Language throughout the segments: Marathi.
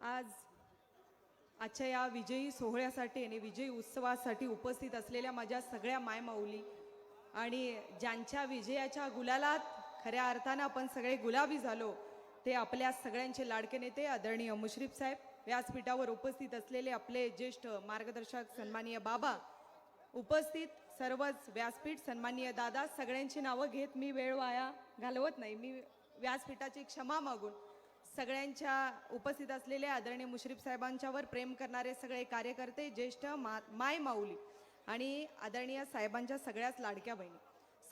आज आजच्या या विजयी सोहळ्यासाठी आणि विजयी उत्सवासाठी उपस्थित असलेल्या माझ्या सगळ्या मायमाऊली आणि ज्यांच्या विजयाच्या गुलालात खऱ्या अर्थानं आपण सगळे गुलाबी झालो ते आपल्या सगळ्यांचे लाडके नेते आदरणीय मुश्रीफ साहेब व्यासपीठावर उपस्थित असलेले आपले ज्येष्ठ मार्गदर्शक सन्मानीय बाबा उपस्थित सर्वच व्यासपीठ सन्माननीय दादा सगळ्यांची नावं घेत मी वेळ वाया घालवत नाही. मी व्यासपीठाची क्षमा मागून सगळ्यांच्या उपस्थित असलेले आदरणीय मुश्रीफ साहेबांच्यावर प्रेम करणारे सगळे कार्यकर्ते ज्येष्ठ मा माय माऊली आणि आदरणीय साहेबांच्या सगळ्याच लाडक्या बहिणी.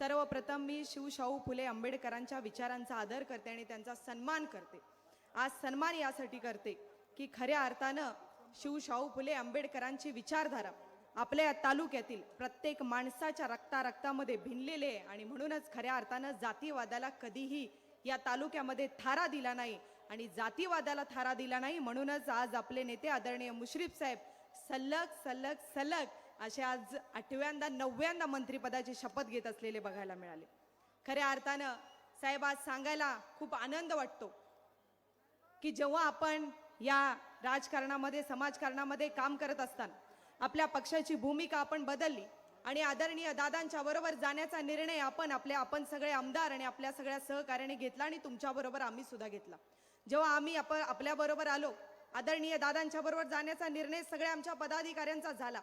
सर्वप्रथम मी शिवशाहू फुले आंबेडकरांच्या विचारांचा आदर करते आणि त्यांचा सन्मान करते. आज सन्मान यासाठी करते की खऱ्या अर्थानं शिवशाहू फुले आंबेडकरांची विचारधारा आपल्या तालुक्यातील प्रत्येक माणसाच्या रक्ता रक्तामध्ये भिनलेले आणि म्हणूनच खऱ्या अर्थानं जातीवादाला कधीही या तालुक्यामध्ये थारा दिला नाही. आणि जातीवादाला थारा दिला नाही. म्हणूनच आज आपले नेते आदरणीय मुश्रीफ साहेब सलग सलग सलग असे आज आठव्यांदा नवव्यांदा मंत्रिपदाची शपथ घेत असलेले बघायला मिळाले. खऱ्या अर्थानं साहेब आज सांगायला खूप आनंद वाटतो की जेव्हा आपण या राजकारणामध्ये समाजकारणामध्ये काम करत असताना आपल्या पक्षाची भूमिका आपण बदलली आणि आदरणीय दादांच्या बरोबर जाण्याचा निर्णय आपण आपले आपण सगळे आमदार आणि आपल्या सगळ्या सहकार्याने घेतला आणि तुमच्या बरोबर आम्ही सुद्धा घेतला. जेव्हा आम्ही आपण आपल्याबरोबर आलो आदरणीय दादांच्या बरोबर जाण्याचा निर्णय सगळ्या आमच्या पदाधिकाऱ्यांचा झाला.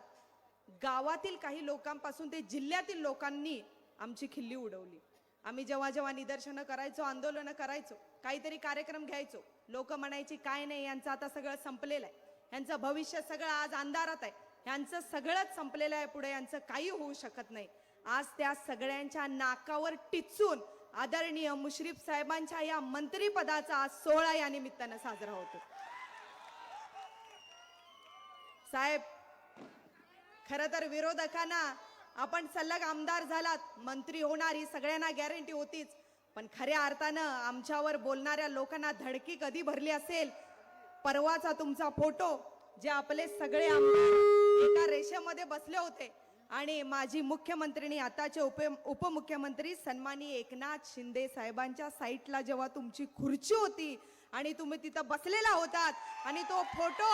गावातील काही लोकांपासून ते जिल्ह्यातील लोकांनी आमची खिल्ली उडवली. आम्ही जेव्हा जेव्हा निदर्शनं करायचो आंदोलनं करायचो काहीतरी कार्यक्रम घ्यायचो लोक म्हणायची काय नाही यांचं आता सगळं संपलेलं आहे. यांचं भविष्य सगळं आज अंधारात आहे. यांचं सगळंच संपलेलं आहे. पुढे यांचं काही होऊ शकत नाही. आज त्या सगळ्यांच्या नाकावर टिचून आदरणीय मुश्रीफ साहेबांच्या या मंत्रीपदाचा आज सोहळा या निमित्तानं साजरा होतो. साहेब खरं तर विरोधकांना आपण सल्लग आमदार झालात मंत्री होणार ही सगळ्यांना गॅरंटी होतीच पण खऱ्या अर्थानं आमच्यावर बोलणाऱ्या लोकांना धडकी कधी भरली असेल परवाचा तुमचा फोटो जे आपले सगळे आमदार एका रेषेमध्ये बसले होते आणि माझी मुख्यमंत्रीनी आताचे उप उपमुख्यमंत्री सन्मानी एकनाथ शिंदे साहेबांच्या साईटला जेव्हा तुमची खुर्ची होती आणि तुम्ही तिथं बसलेला होतात आणि तो फोटो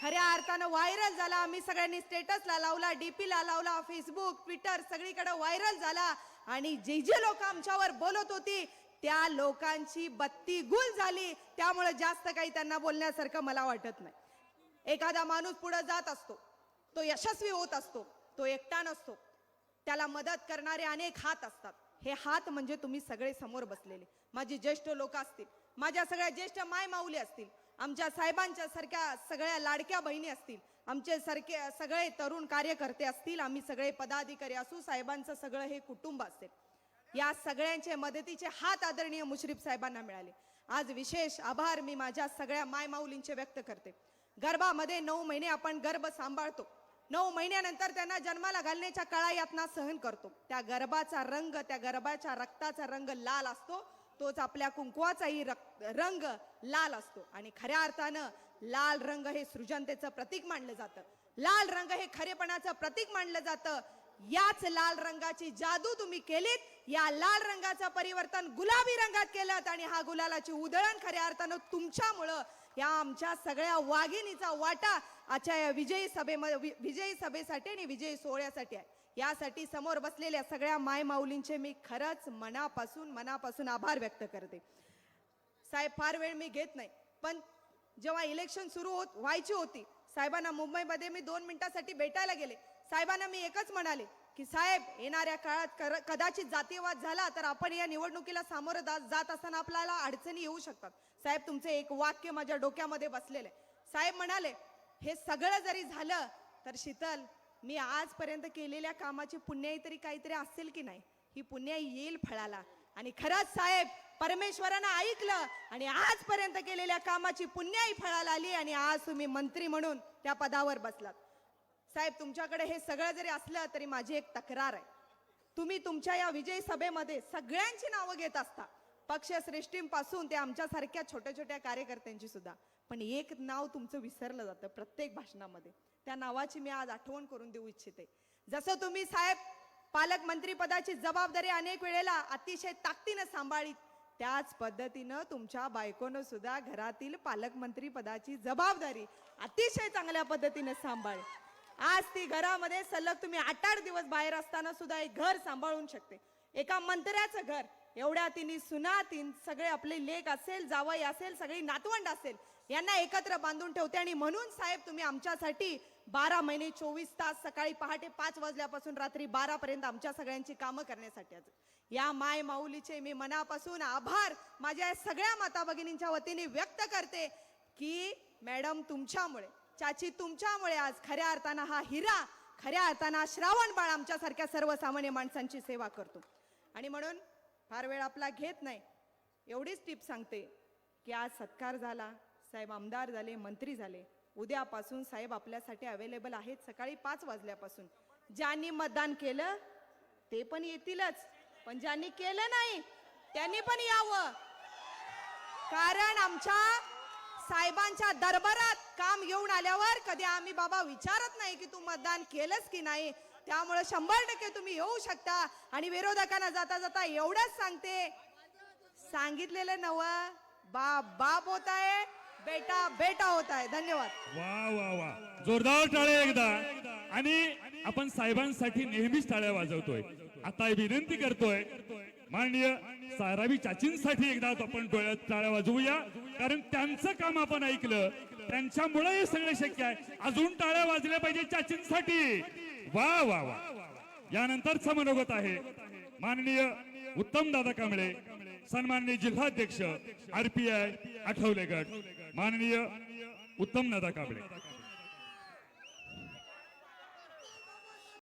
खऱ्या अर्थानं व्हायरल झाला. आम्ही सगळ्यांनी स्टेटसला लावला डीपीला लावला फेसबुक ट्विटर सगळीकडे व्हायरल झाला. आणि जे जे लोक आमच्यावर बोलत होती त्या लोकांची बत्ती गुल झाली. त्यामुळे जास्त काही त्यांना बोलण्यासारखं मला वाटत नाही. एखादा माणूस पुढे जात असतो तो यशस्वी होत असतो. तो एकटा नसतो. त्याला मदत करणारे अनेक हात असतात. हे हात म्हणजे तुम्ही सगळे समोर बसलेले. माझी ज्येष्ठ लोक असतील माझ्या सगळ्या ज्येष्ठ माय माऊली असतील आमच्या साहेबांच्या सारख्या सगळ्या लाडक्या बहिणी असतील आमचे सारखे सगळे तरुण कार्यकर्ते असतील आम्ही सगळे पदाधिकारी असू साहेबांचं सगळं हे कुटुंब असेल. या सगळ्यांचे मदतीचे हात आदरणीय मुश्रीफ साहेबांना मिळाले. आज विशेष आभार मी माझ्या सगळ्या मायमाऊलींचे व्यक्त करते. गर्भामध्ये नऊ महिने आपण गर्भ सांभाळतो. नऊ महिन्यानंतर त्यांना जन्माला घालण्याच्या काळा यातना सहन करतो. त्या गर्भाचा रंग त्या गर्भाच्या रक्ताचा रंग लाल असतो. तोच आपल्या कुंकवाचाही रक- रंग लाल असतो. आणि खऱ्या अर्थानं लाल रंग हे सृजनतेचं प्रतीक मानलं जातं. लाल रंग हे खरेपणाचं प्रतीक मानलं जातं. याच लाल रंगाची जादू तुम्ही केलीत. या लाल रंगाचं परिवर्तन गुलाबी रंगात केलं आणि हा गुलालाची उधळण खऱ्या अर्थानं तुमच्यामुळं या आमच्या सगळ्या वाघिणीचा वाटा आजच्या या विजयी सभेमध्ये वि- विजयी सभेसाठी आणि विजयी सोहळ्यासाठी आहे. यासाठी समोर बसलेल्या सगळ्या मायमाऊलींचे मी खरंच मनापासून मनापासून आभार व्यक्त करते. साहेब फार वेळ मी घेत नाही. पण जेव्हा इलेक्शन सुरू होत व्हायची होती साहेबांना मुंबईमध्ये मी दोन मिनिटासाठी भेटायला गेले. साहेबांना मी एकच म्हणाले की साहेब येणाऱ्या काळात कदाचित जातीयवाद झाला तर आपण या निवडणुकीला सामोरं जा- जात असताना आपल्याला अडचणी येऊ शकतात. साहेब तुमचे एक वाक्य माझ्या डोक्यामध्ये बसलेले साहेब म्हणाले हे सगळं जरी झालं तर शीतल मी आजपर्यंत केलेल्या कामाची पुण्याई तरी काहीतरी असेल की नाही? ही पुण्याई येईल फळाला. आणि खरंच साहेब परमेश्वरानं ऐकलं आणि आजपर्यंत केलेल्या कामाची पुण्याही फळाला आली आणि आज तुम्ही मंत्री म्हणून त्या पदावर बसलात. साहेब तुमच्याकडे हे सगळं जरी असलं तरी माझी एक तक्रार आहे. तुम्ही तुमच्या या विजय सभेमध्ये सगळ्यांची नावं घेत असता. पक्षश्रेष्ठींपासून ते आमच्यासारख्या छोट्या छोट्या कार्यकर्त्यांची सुद्धा. पण एक नाव तुमचं विसरलं जातं प्रत्येक भाषणामध्ये. त्या नावाची मी आज आठवण करून देऊ इच्छिते. जसं तुम्ही साहेब पालकमंत्री पदाची जबाबदारी अनेक वेळेला अतिशय ताकदीनं सांभाळीत त्याच पद्धतीनं तुमच्या बायकोनं सुद्धा घरातील पालकमंत्री पदाची जबाबदारी अतिशय चांगल्या पद्धतीने सांभाळ. आज ती घरामध्ये सलग तुम्ही आठ आठ दिवस बाहेर असताना सुद्धा एक घर सांभाळून शकते. एका मंत्र्याचं घर एवढ्या तिने सुना तीन सगळे आपले लेख असेल जावई असेल सगळी नातवंड असेल यांना एकत्र बांधून ठेवते आणि म्हणून साहेब तुम्ही आमच्यासाठी बारा महिने चोवीस तास सकाळी पहाटे पाच वाजल्यापासून रात्री बारा पर्यंत आमच्या सगळ्यांची कामं करण्यासाठी या माय माऊलीचे मी मनापासून आभार माझ्या सगळ्या माता भगिनींच्या वतीने व्यक्त करते की मॅडम तुमच्यामुळे चाची तुमच्यामुळे आज खऱ्या अर्थानं हा हिरा खऱ्या अर्थानं श्रावण बाळ आमच्यासारख्या सर्वसामान्य माणसांची सेवा करतो. आणि म्हणून फार वेळ आपला घेत नाही. एवढीच टीप सांगते की आज सत्कार झाला. साहेब आमदार झाले मंत्री झाले. उद्यापासून साहेब आपल्यासाठी अवेलेबल आहेत सकाळी पाच वाजल्यापासून. ज्यांनी मतदान केलं ते पण येतीलच. पण ज्यांनी केलं नाही त्यांनी पण यावं. कारण आमच्या साहेबांच्या दरबारात काम घेऊन आल्यावर कधी आम्ही बाबा विचारत नाही की तू मतदान केलंस की नाही. त्यामुळे शंभर टक्के तुम्ही येऊ शकता. आणि विरोधकांना जाता जाता एवढंच सांगते. सांगितलेलं नव बाप बाप होत आहे. बेटा बेटा होत आहे. धन्यवाद. वा वा वा. जोरदार टाळ्या एकदा. आणि आपण साहेबांसाठी नेहमीच टाळ्या वाजवतोय. आता विनंती करतोय. माननीय सारावी चाचींसाठी एकदा आपण डोळ्यात टाळ्या वाजवूया. कारण त्यांचं काम आपण ऐकलं. त्यांच्यामुळे हे सगळं शक्य आहे. अजून टाळ्या वाजल्या पाहिजे चाचींसाठी. वा वा वा. यानंतरचा मनोगत आहे. माननीय उत्तम दादा कांबळे सन्माननीय जिल्हाध्यक्ष आरपीआय आठवले गट माननीय उत्तम दादा कांबळे.